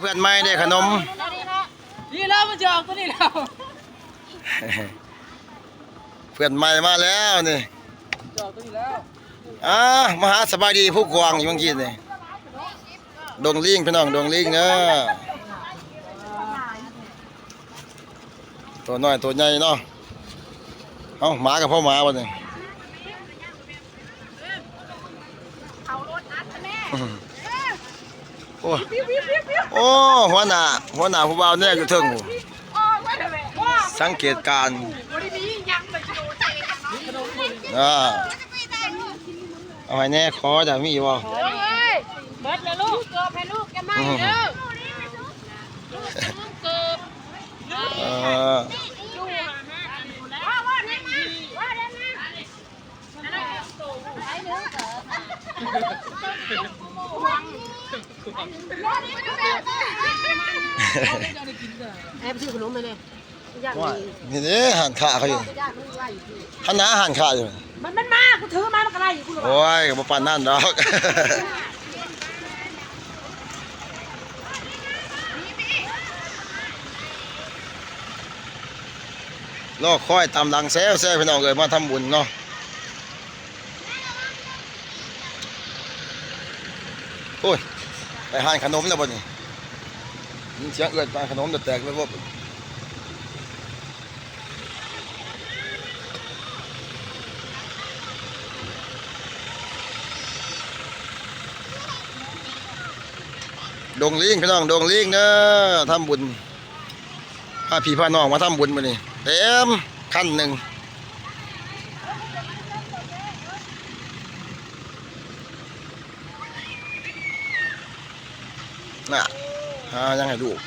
เพื่อนไม่ได้ขนม นี่แล้วมันจะออกตัวนี้แล้วเพื่อนใหม่มาแล้วนี่จะออกตัวนี้แล้วอ่ามาหาสบายดีผู้กวางอยู่เมื่อกี้นี่ดงลิงพี่น้องดงลิงเนอะตัวน้อยตัวใหญ่เนาะเอ้าหมากับพ่อหมาวันนี้ โอ้โอ้หัวหน้าหัวหน้าผู้บ่าวเนี่ยอยู่เทิงสังเกตการอ่าเอาไว้แน่ขอจะมีบ่เบิดเลยลูกเกือบให้ลูกแกมาเด้อลูกเกิบ เออ ว่าว่าได้มาว่าได้มา แอบซื้อขนมมาเลยอยากว่ามีนี่เด้หันขาเขาอยู่อยากมีไว้อยู่หันหน้าหันขาอยู่ มันมันมากูถือมามันก็ไล่อยู่กูหรอกโอ้ยบ่ปานนั่นดอกรอคอยตามหลังแซวแซวพี่น้องเอ้ยมาทำบุญเนาะ โอ้ยไปหานขนมแล้วบ่นี่ยินเสียงเอื้อนไปขนมจะแตกแล้วบ่ดงลิงพี่น้องดงลิงเด้อทำบุญพาพี่พาน้องมาทำบุญมานี่เต็มขั้นหนึ่ง น่ะหายังให้ดูก